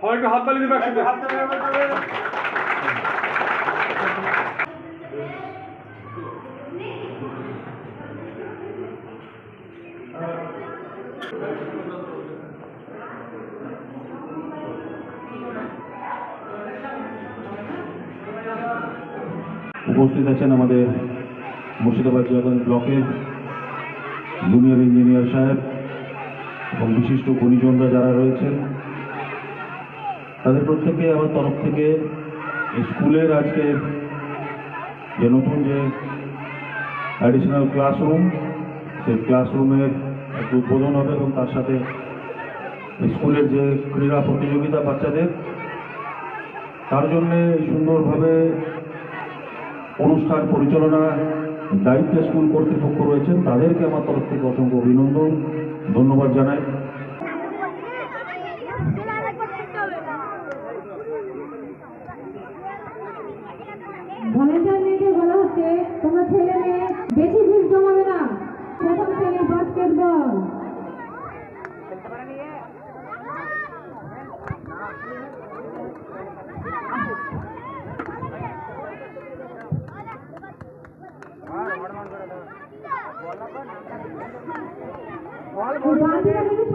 সবাই একটু হাত তালি দেবে একসাথে উপস্থিত আছেন আমাদের মুর্শিদাবাদ জয়গঞ্জ ব্লকের জুনিয়র ইঞ্জিনিয়ার সাহেব এবং বিশিষ্ট গুণীজনরা যারা রয়েছেন। তাদের প্রত্যেকে আমার তরফ থেকে স্কুলের আজকে যে নতুন যে অ্যাডিশনাল ক্লাসরুম সেই ক্লাসরুমের একটু উদ্বোধন হবে এবং তার সাথে স্কুলের যে ক্রীড়া প্রতিযোগিতা বাচ্চাদের, তার জন্যে সুন্দরভাবে অনুষ্ঠান পরিচালনা দায়িত্বে স্কুল কর্তৃপক্ষ রয়েছেন। তাদেরকে আমার তরফ থেকে অসংখ্য অভিনন্দন, ধন্যবাদ জানাই। তোমরা ছেলে মেয়ে বেশি ভিড় জমাবে না প্রথম শ্রেণী বাস্কেটবল বালতিটা কিন্তু সামনে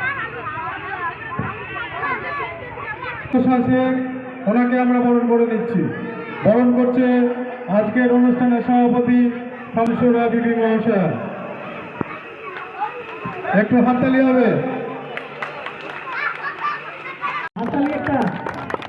শাসক ওনাকে আমরা বরণ করে নিচ্ছি। বরণ করছে আজকের অনুষ্ঠানের সভাপতি শামসুরা বিবি মহাশয়। একটু হাততালি হবে।